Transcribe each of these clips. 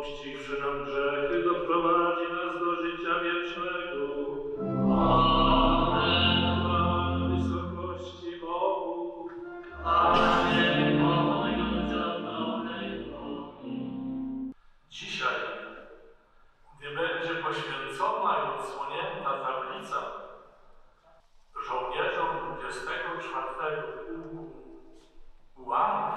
odpuściwszy nam grzechy, doprowadzi nas do życia wiecznego. Chwała wysokości Bogu. Dzisiaj, gdy będzie poświęcona i odsłonięta tablica żołnierzom 24 Pułku Ułanów,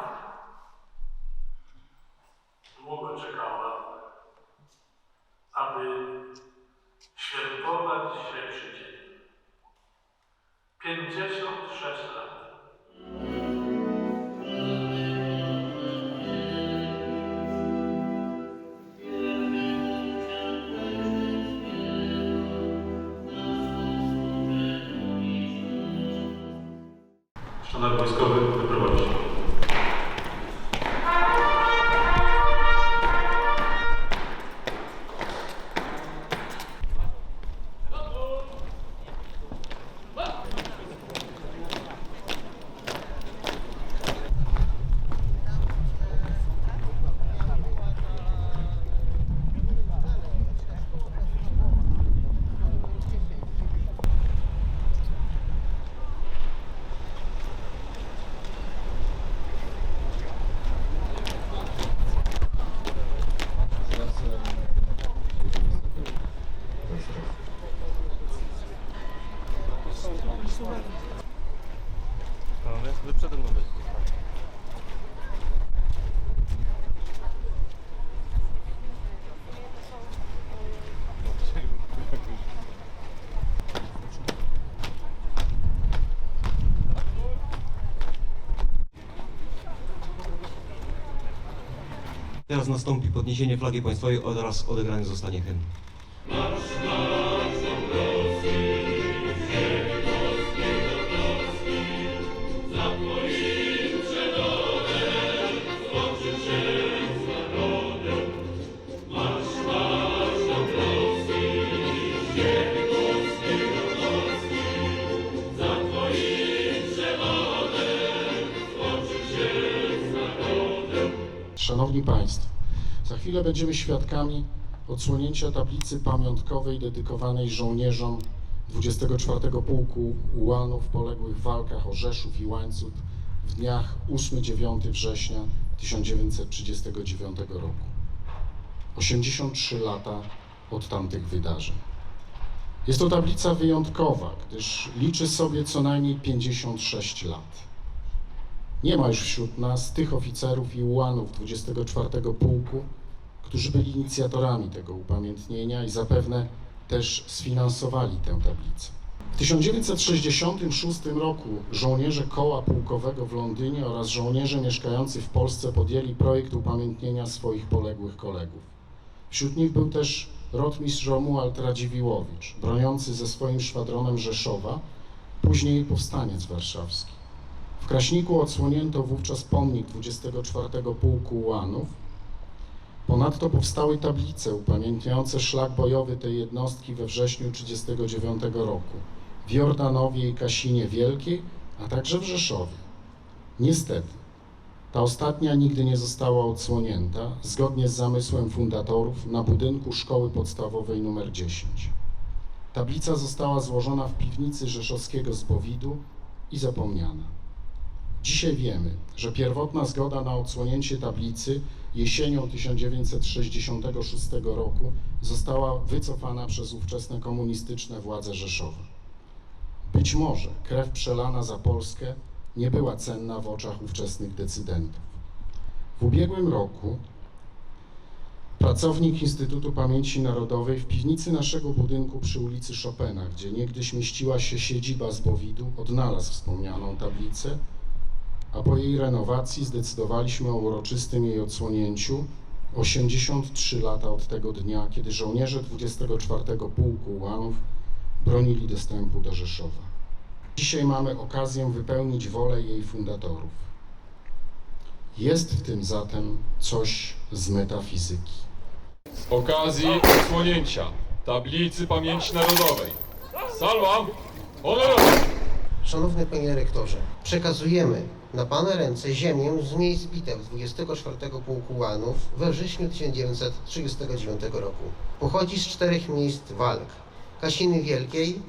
Teraz nastąpi podniesienie flagi państwowej oraz odegrany zostanie hymn. Szanowni Państwo, za chwilę będziemy świadkami odsłonięcia tablicy pamiątkowej dedykowanej żołnierzom 24 Pułku Ułanów poległych w walkach o Rzeszów i Łańcut w dniach 8-9 września 1939 roku. 83 lata od tamtych wydarzeń. Jest to tablica wyjątkowa, gdyż liczy sobie co najmniej 56 lat. Nie ma już wśród nas tych oficerów i ułanów 24 Pułku, którzy byli inicjatorami tego upamiętnienia i zapewne też sfinansowali tę tablicę. W 1966 roku żołnierze koła pułkowego w Londynie oraz żołnierze mieszkający w Polsce podjęli projekt upamiętnienia swoich poległych kolegów. Wśród nich był też rotmistrz Romuald Radziwiłowicz, broniący ze swoim szwadronem Rzeszowa, później powstaniec warszawski. W Kraśniku odsłonięto wówczas pomnik 24 Pułku Ułanów. Ponadto powstały tablice upamiętniające szlak bojowy tej jednostki we wrześniu 1939 roku w Jordanowie i Kasinie Wielkiej, a także w Rzeszowie. Niestety, ta ostatnia nigdy nie została odsłonięta, zgodnie z zamysłem fundatorów, na budynku Szkoły Podstawowej nr 10. Tablica została złożona w piwnicy rzeszowskiego Zbowidu i zapomniana. Dzisiaj wiemy, że pierwotna zgoda na odsłonięcie tablicy jesienią 1966 roku została wycofana przez ówczesne komunistyczne władze Rzeszowa. Być może krew przelana za Polskę nie była cenna w oczach ówczesnych decydentów. W ubiegłym roku pracownik Instytutu Pamięci Narodowej w piwnicy naszego budynku przy ulicy Chopina, gdzie niegdyś mieściła się siedziba Zbowidu, odnalazł wspomnianą tablicę a po jej renowacji zdecydowaliśmy o uroczystym jej odsłonięciu 83 lata od tego dnia, kiedy żołnierze 24 Pułku Ułanów bronili dostępu do Rzeszowa. Dzisiaj mamy okazję wypełnić wolę jej fundatorów. Jest w tym zatem coś z metafizyki. Z okazji odsłonięcia tablicy pamięci narodowej. Salwa! Honorowo! Szanowny Panie Rektorze, przekazujemy na Pana ręce ziemię z miejsc bitew 24 Pułku Łanów we wrześniu 1939 roku. Pochodzi z czterech miejsc walk. Kasiny Wielkiej,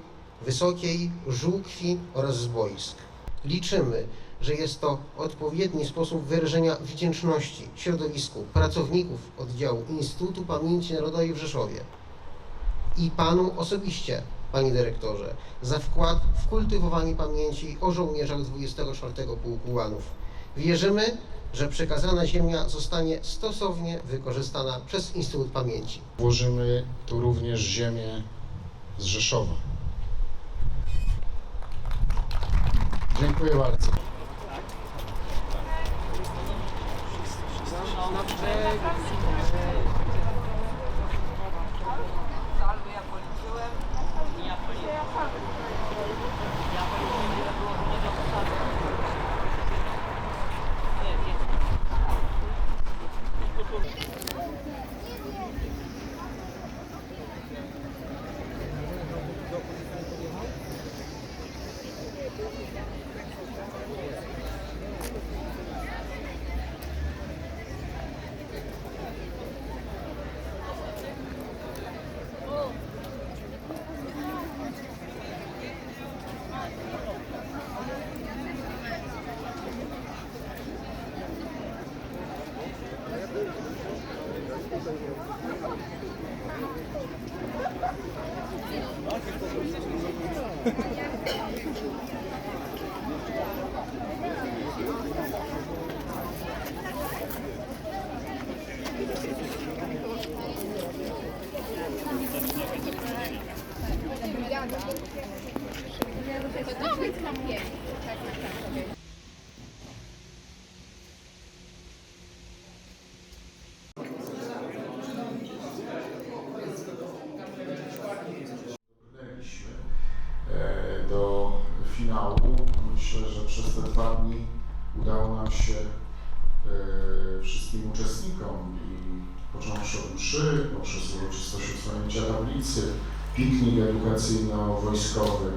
Wysokiej, Żółkwi oraz z boisk. Liczymy, że jest to odpowiedni sposób wyrażenia wdzięczności środowisku pracowników oddziału Instytutu Pamięci Narodowej w Rzeszowie i Panu osobiście, Panie Dyrektorze, za wkład w kultywowanie pamięci o żołnierzach 24 Pułku Łanów. Wierzymy, że przekazana ziemia zostanie stosownie wykorzystana przez Instytut Pamięci. Włożymy tu również ziemię z Rzeszowa. Dziękuję bardzo. Salwy Готовы к нам есть? Finału. Myślę, że przez te dwa dni udało nam się e, wszystkim uczestnikom i począwszy od mszy, poprzez uroczystość odsłonięcia tablicy, piknik edukacyjno-wojskowy,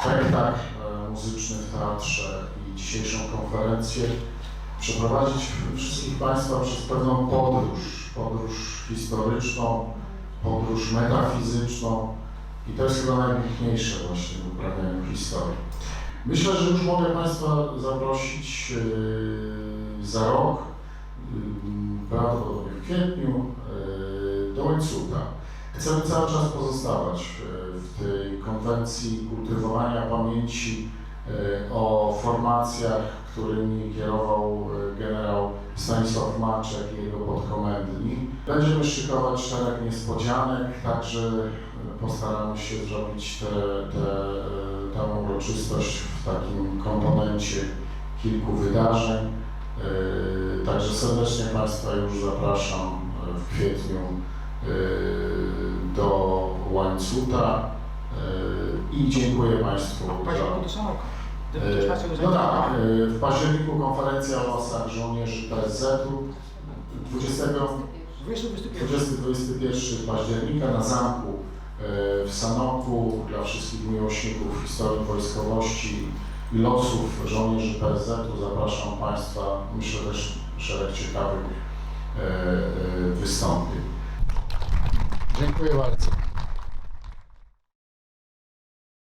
spektakl e, muzyczny w teatrze i dzisiejszą konferencję przeprowadzić wszystkich Państwa przez pewną podróż, podróż historyczną, podróż metafizyczną i to jest chyba najpiękniejsze właśnie w uprawianiu historii. Myślę, że już mogę Państwa zaprosić yy, za rok, yy, prawdopodobnie w kwietniu, yy, do Łańcuta. Chcemy cały czas pozostawać w tej konwencji kultywowania pamięci o formacjach, którymi kierował generał Stanisław Maczek i jego podkomendni. Będziemy szykować szereg niespodzianek, także postaramy się zrobić tę te, te, tę uroczystość w takim komponencie kilku wydarzeń. Yy, Także serdecznie Państwa już zapraszam w kwietniu do Łańcuta i dziękuję Państwu za... No tak, w październiku konferencja o losach żołnierzy PSZ-u 20 20-21 października na zamku e, w Sanoku dla wszystkich miłośników historii wojskowości i losów żołnierzy PSZ-u zapraszam Państwa. Myślę też szereg ciekawych e, e, wystąpień. Dziękuję bardzo.